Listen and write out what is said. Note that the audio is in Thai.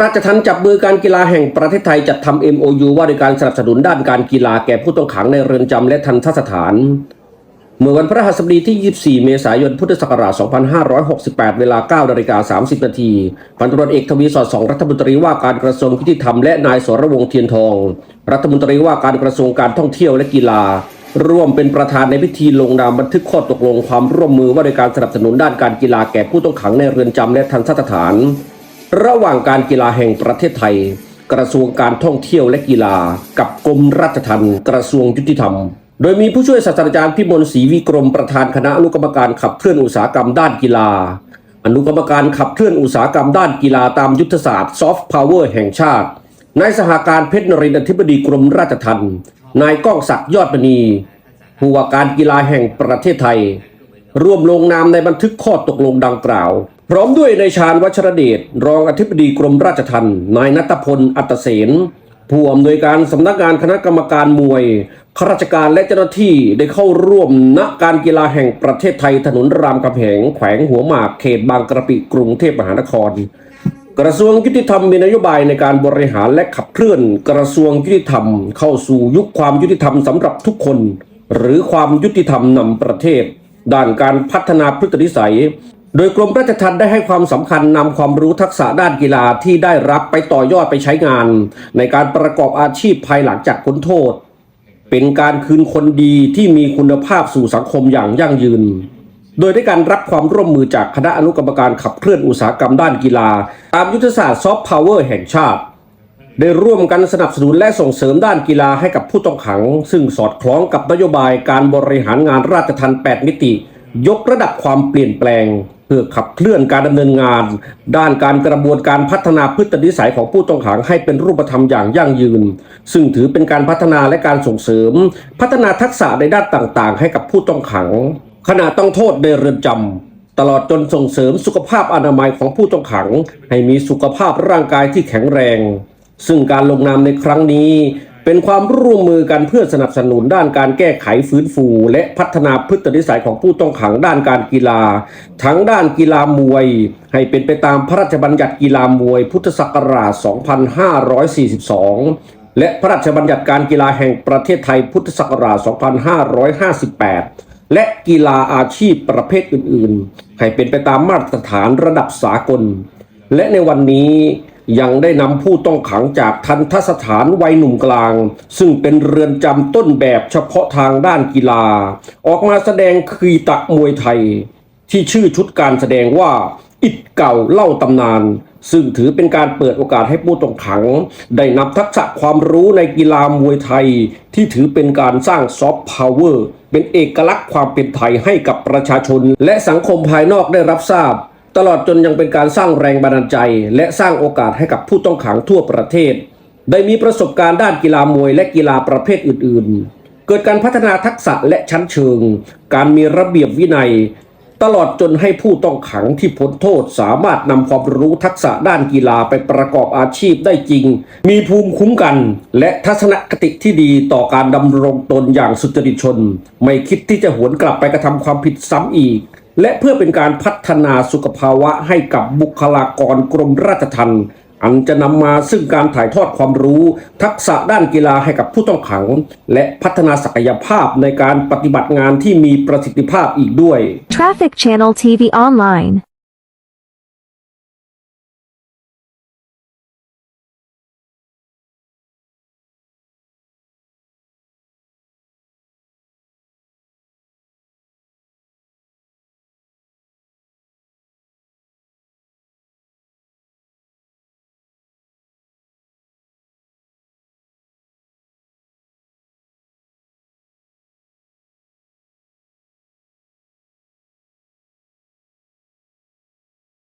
ราชทัณฑ์จับมือการกีฬาแห่งประเทศไทยจัดทำ MOU ว่าด้วยการสนับสนุนด้านการกีฬาแก่ผู้ต้องขังในเรือนจำและทันทสถาน เมื่อวันพฤหัสบดีที่ 24 เมษายน พุทธศักราช 2568 เวลา9นาฬิกา30 นาทีพันตำรวจเอกทวีสอดสองรัฐมนตรีว่าการกระทรวงยุติธรรมและนายสรวงเทียนทอง รัฐมนตรีว่าการกระทรวงการท่องเที่ยวและกีฬา ร่วมเป็นประธานในพิธีลงนามบันทึกข้อตกลงความร่วมมือว่าด้วยการสนับสนุนด้านการกีฬาแก่ผู้ต้องขังในเรือนจำและทันทสถาน ระหว่างการกีฬาแห่งประเทศไทย กระทรวงการท่องเที่ยวและกีฬา กับกรมราชทัณฑ์กระทรวงยุติธรรม โดยมีผู้ช่วยศาสตราจารย์พิมลศรีวิกรมประธานคณะอนุกรรมการขับเคลื่อนอุตสาหกรรมด้านกีฬา อนุกรรมการขับเคลื่อนอุตสาหกรรมด้านกีฬาตามยุทธศาสตร์ซอฟต์พาวเวอร์แห่งชาตินายสหการเพชรนรินทร์อธิบดีกรมราชทัณฑ์นายก้องศักดิ์ยอดมณีผู้ว่าการกีฬาแห่งประเทศไทย ร่วมลงนามในบันทึกข้อตกลงดังกล่าว พร้อมด้วยนายชาญวัชรเดชรองอธิบดีกรมราชทัณฑ์นายนัทพลอัตเสนผู้อำนวยการสำนักงานคณะกรรมการมวยข้าราชการและเจ้าหน้าที่ได้เข้าร่วมณการกีฬาแห่งประเทศไทยถนนรามคำแหงแขวงหัวหมากเขตบางกระปิกรุงเทพมหานคร กระทรวงยุติธรรมมีนโยบายในการบริหารและขับเคลื่อน กระทรวงยุติธรรม เข้าสู่ยุคความยุติธรรมสำหรับทุกคน หรือความยุติธรรมนำประเทศ ด้านการพัฒนาพฤตินิสัย โดยกรมราชทัณฑ์ได้ให้ความสำคัญนำความรู้ทักษะด้านกีฬาที่ได้รับไปต่อยอดไปใช้งาน ในการประกอบอาชีพภายหลังจากพ้นโทษ เป็นการคืนคนดีที่มีคุณภาพสู่สังคมอย่างยั่งยืน โดยได้การรับความร่วมมือจากคณะอนุกรรมการขับเคลื่อนอุตสาหกรรมด้านกีฬา ตามยุทธศาสตร์ซอฟต์พาวเวอร์แห่งชาติ ได้ร่วมกันสนับสนุนและส่งเสริมด้านกีฬาให้กับผู้ต้องขัง ซึ่งสอดคล้องกับนโยบายการบริหารงานราชทัณฑ์8มิติ ยกระดับความเปลี่ยนแปลง พื่อขับเคลื่อนการดำเนินงาน ด้านการกระบวนการพัฒนาพฤตินิสัยของผู้ต้องขังให้เป็นรูปธรรมอย่างยั่งยืน ซึ่งถือเป็นการพัฒนาและการส่งเสริม พัฒนาทักษะในด้านต่างๆ ให้กับผู้ต้องขัง ขณะต้องโทษในเรือนจำตลอดจนส่งเสริมสุขภาพอนามัยของผู้ต้องขัง ให้มีสุขภาพร่างกายที่แข็งแรง ซึ่งการลงนามในครั้งนี้ เป็นความร่วมมือกันเพื่อสนับสนุนด้านการแก้ไขฟื้นฟู และพัฒนาพฤตินิสัยของผู้ต้องขังด้านการกีฬา ทั้งด้านกีฬามวย ให้เป็นไปตามพระราชบัญญัติกีฬามวย พุทธศักราช 2542 และพระราชบัญญัติการกีฬาแห่งประเทศไทยพุทธศักราช 2558และกีฬาอาชีพประเภทอื่น ๆ ให้เป็นไปตามมาตรฐานระดับสากล และในวันนี้ ยังได้นำผู้ต้องขังจากทันทสถานวัยหนุ่มกลาง ซึ่งเป็นเรือนจำต้นแบบเฉพาะทางด้านกีฬา ออกมาแสดงคีตะมวยไทย ที่ชื่อชุดการแสดงว่า อิดเก่าเล่าตำนาน ซึ่งถือเป็นการเปิดโอกาสให้ผู้ต้องขัง ได้นำทักษะความรู้ในกีฬามวยไทย ที่ถือเป็นการสร้างซอฟต์พาวเวอร์เป็นเอกลักษณ์ความเป็นไทยให้กับประชาชน และสังคมภายนอกได้รับทราบ ตลอดจนยังเป็นการสร้างแรงบันดาลใจ และสร้างโอกาสให้กับผู้ต้องขังทั่วประเทศ ได้มีประสบการณ์ด้านกีฬามวยและกีฬาประเภทอื่น ๆ เกิดการพัฒนาทักษะและชั้นเชิง การมีระเบียบวินัย ตลอดจนให้ผู้ต้องขังที่พ้นโทษสามารถนำความรู้ทักษะด้านกีฬาไปประกอบอาชีพได้จริง มีภูมิคุ้มกัน และทัศนคติที่ดีต่อการดำรงตนอย่างสุจริตชน ไม่คิดที่จะหวนกลับไปกระทำความผิดซ้ำอีก และเพื่อเป็นการพัฒนาสุขภาวะให้กับบุคลากรกรมราชทัณฑ์อันจะนำมาซึ่งการถ่ายทอดความรู้ ทักษะด้านกีฬาให้กับผู้ต้องขัง และพัฒนาศักยภาพในการปฏิบัติงานที่มีประสิทธิภาพอีกด้วย Traffic Channel TV Online